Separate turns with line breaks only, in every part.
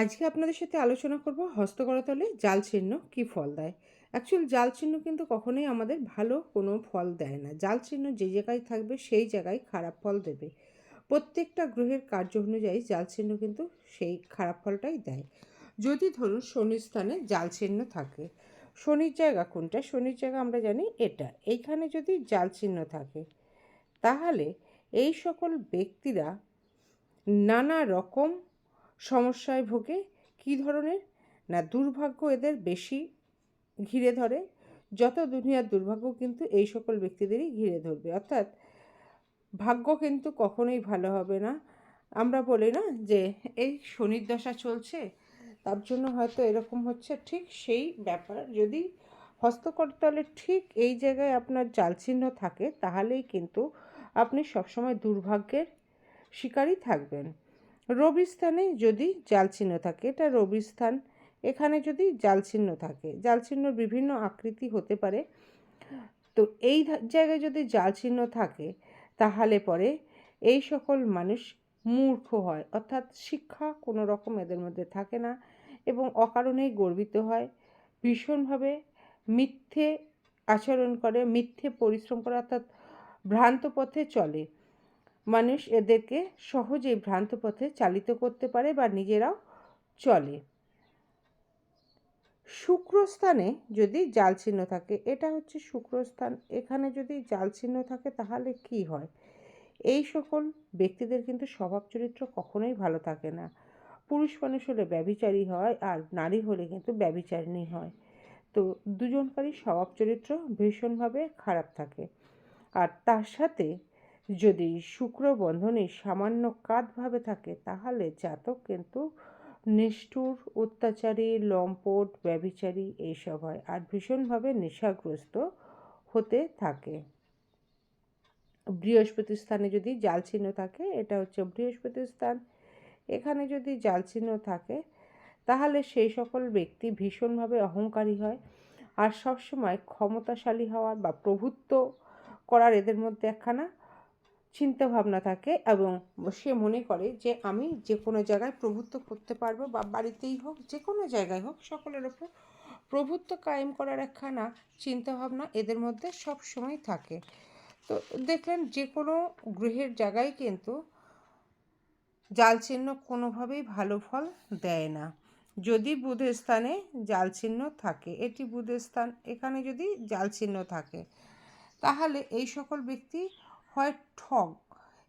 আজকে আপনাদের সাথে আলোচনা করব হস্তকরতলে জাল চিহ্ন কী ফল দেয়। অ্যাকচুয়াল জাল চিহ্ন কিন্তু কখনোই আমাদের ভালো কোনো ফল দেয় না। জাল চিহ্ন যে জায়গায় থাকবে সেই জায়গায় খারাপ ফল দেবে। প্রত্যেকটা গ্রহের কার্য অনুযায়ী জাল চিহ্ন কিন্তু সেই খারাপ ফলটাই দেয়। যদি ধরুন শনির স্থানে জাল চিহ্ন থাকে, শনির জায়গা কোনটা? শনির জায়গা আমরা জানি এটা। এইখানে যদি জাল চিহ্ন থাকে, তাহলে এই সকল ব্যক্তিরা নানা রকম সমস্যায় ভোগে কী ধরনের? না, দুর্ভাগ্য এদের বেশি ঘিরে ধরে। যত দুনিয়ার দুর্ভাগ্য কিন্তু এই সকল ব্যক্তিদেরই ঘিরে ধরবে। অর্থাৎ ভাগ্য কিন্তু কখনোই ভালো হবে না। আমরা বলি না যে, এই শনির দশা চলছে, তার জন্য হয়তো এরকম হচ্ছে। ঠিক সেই ব্যাপার। যদি হস্তকরতলে ঠিক এই জায়গায় আপনার জাল চিহ্ন থাকে, তাহলেই কিন্তু আপনি সবসময় দুর্ভাগ্যের শিকারই থাকবেন। রবি স্থানে যদি জাল চিহ্ন থাকে, এটা রবি স্থান এখানে যদি জাল চিহ্ন থাকে, জাল চিহ্নর বিভিন্ন আকৃতি হতে পারে। তো এই জায়গায় যদি জাল চিহ্ন থাকে, তাহলে পরে এই সকল মানুষ মূর্খ হয়। অর্থাৎ শিক্ষা কোনো রকম এদের মধ্যে থাকে না এবং অকারণেই গর্বিত হয়। ভীষণভাবে মিথ্যে আচরণ করে, মিথ্যে পরিশ্রম করে, অর্থাৎ ভ্রান্ত পথে চলে। মানুষ এদেরকে সহজেই ভ্রান্ত পথে চালিত করতে পারে বা নিজেরাও চলে। শুক্রস্থানে যদি জাল চিহ্ন থাকে, এটা হচ্ছে শুক্রস্থান। এখানে যদি জাল চিহ্ন থাকে, তাহলে কি হয়? এই সকল ব্যক্তিদের কিন্তু স্বভাব চরিত্র কখনোই ভালো থাকে না। পুরুষ মানুষ হলে ব্যবিচারী হয়, আর নারী হলে কিন্তু ব্যবিচারিণী হয়। তো দুজনকারই স্বভাব চরিত্র ভীষণভাবে খারাপ থাকে। আর তার সাথে যদি শুক্র বন্ধনে সামান্য কাতভাবে থাকে, তাহলে জাতক কিন্তু নিষ্ঠুর, অত্যাচারী, লম্পট ব্যবিচারী এইসব হয় আর ভীষণভাবে নেশাগ্রস্ত হতে থাকে। বৃহস্পতি স্থানে যদি জাল চিহ্ন থাকে, এটা হচ্ছে বৃহস্পতি স্থান। এখানে যদি জাল চিহ্ন থাকে, তাহলে সেই সকল ব্যক্তি ভীষণভাবে অহংকারী হয় আর সবসময় ক্ষমতাশালী হওয়ার বা প্রভুত্ব করার এদের মধ্যে একখানা চিন্তা ভাবনা থাকে এবং সে মনে করে যে আমি যে কোনো জায়গায় প্রভুত্ব করতে পারব বা বাড়িতেই হোক, যে কোনো জায়গায় হোক, সকলের ওপর প্রভুত্ব কায়েম করার একখানা চিন্তাভাবনা এদের মধ্যে সব সময় থাকে। তো দেখলেন যে কোনো গ্রহের জায়গায় কিন্তু জাল চিহ্ন কোনোভাবেই ভালো ফল দেয় না। যদি বুধের স্থানে জাল চিহ্ন থাকে, এটি বুধের স্থান এখানে যদি জাল চিহ্ন থাকে, তাহলে এই সকল ব্যক্তি হয় ঠগ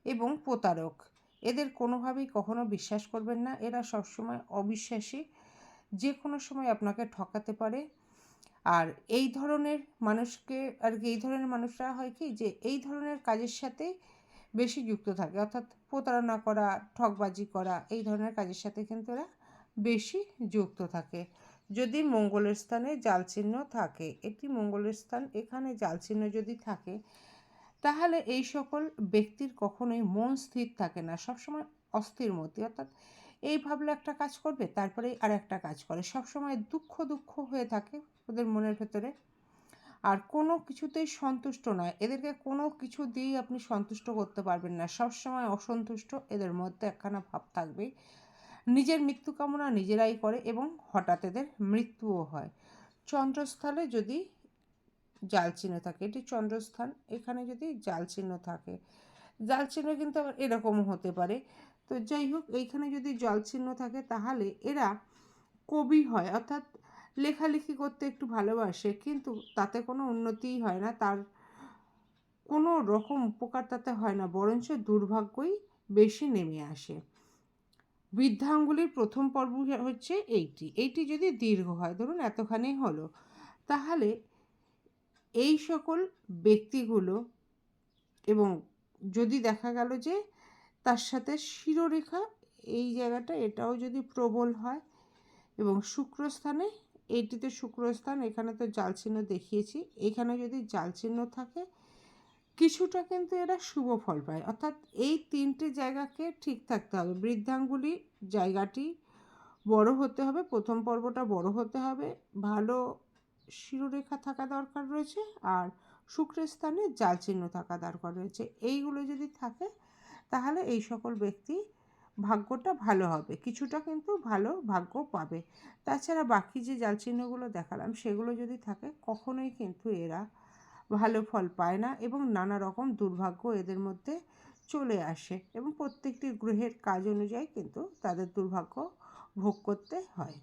এবং প্রতারক। এদের কোনোভাবেই কখনো বিশ্বাস করবেন না। এরা সবসময় অবিশ্বাসী। যে কোনো সময় আপনাকে ঠকাতে পারে। আর এই ধরনের মানুষকে, আর কি এই ধরনের মানুষরা হয় কি যে এই ধরনের কাজের সাথে বেশি যুক্ত থাকে। অর্থাৎ প্রতারণা করা ঠকবাজি করা, এই ধরনের কাজের সাথে কিন্তু এরা বেশি যুক্ত থাকে। যদি মঙ্গলের স্থানে জাল চিহ্ন থাকে, একটি মঙ্গলের স্থান এখানে জাল চিহ্ন যদি থাকে তাহলে এই সকল ব্যক্তির কখনোই মন স্থির থাকে না। সবসময় অস্থির মধ্যে। অর্থাৎ এই ভাবলে একটা কাজ করবে, তারপরেই আর একটা কাজ করে। সবসময় দুঃখ দুঃখ হয়ে থাকে ওদের মনের ভেতরে। আর কোনো কিছুতেই সন্তুষ্ট নয়। এদেরকে কোনো কিছু দিয়েই আপনি সন্তুষ্ট করতে পারবেন না। সবসময় অসন্তুষ্ট এদের মধ্যে একখানা ভাব থাকবেই। নিজের মৃত্যু কামনা নিজেরাই করে এবং হঠাৎ এদের মৃত্যুও হয়। চন্দ্রস্থলে যদি জাল চিহ্ন থাকে। এটি চন্দ্রস্থান। এখানে যদি জাল চিহ্ন থাকে, জাল চিহ্ন কিন্তু আবার এরকমও হতে পারে। তো যাই হোক, এইখানে যদি জল চিহ্ন থাকে, তাহলে এরা কবি হয়, অর্থাৎ লেখালেখি করতে একটু ভালোবাসে, কিন্তু তাতে কোনো উন্নতিই হয় না। তার কোনো রকম উপকার তাতে হয় না, বরঞ্চ দুর্ভাগ্যই বেশি নেমে আসে। বৃদ্ধাঙ্গুলির প্রথম পর্ব হচ্ছে এইটি। এইটি যদি দীর্ঘ হয়, ধরুন এতখানি হলো, তাহলে এই সকল ব্যক্তিগুলো এবং যদি দেখা গেল যে তার সাথে শিরোরেখা, এই জায়গাটা এটাও যদি প্রবল হয় এবং শুক্রস্থানে, এইটিতে শুক্রস্থান, এখানে তো জাল চিহ্ন দেখিয়েছি, এখানে যদি জাল চিহ্ন থাকে, কিছুটা কিন্তু এরা শুভ ফল পায়। অর্থাৎ এই তিনটে জায়গাকে ঠিক থাকতে হবে। বৃদ্ধাঙ্গুলি জায়গাটি বড় হতে হবে, প্রথম পর্বটা বড় হতে হবে, ভালো শিরোরেখা থাকা দরকার রয়েছে আর শুক্রের স্থানে জাল চিহ্ন থাকা দরকার রয়েছে। এইগুলো যদি থাকে, তাহলে এই সকল ব্যক্তি ভাগ্যটা ভালো হবে, কিছুটা কিন্তু ভালো ভাগ্য পাবে। তাছাড়া বাকি যে জাল চিহ্নগুলো দেখালাম, সেগুলো যদি থাকে, কখনোই কিন্তু এরা ভালো ফল পায় না এবং নানা রকম দুর্ভাগ্য এদের মধ্যে চলে আসে এবং প্রত্যেকটি গ্রহের কাজ অনুযায়ী কিন্তু তাদের দুর্ভাগ্য ভোগ করতে হয়।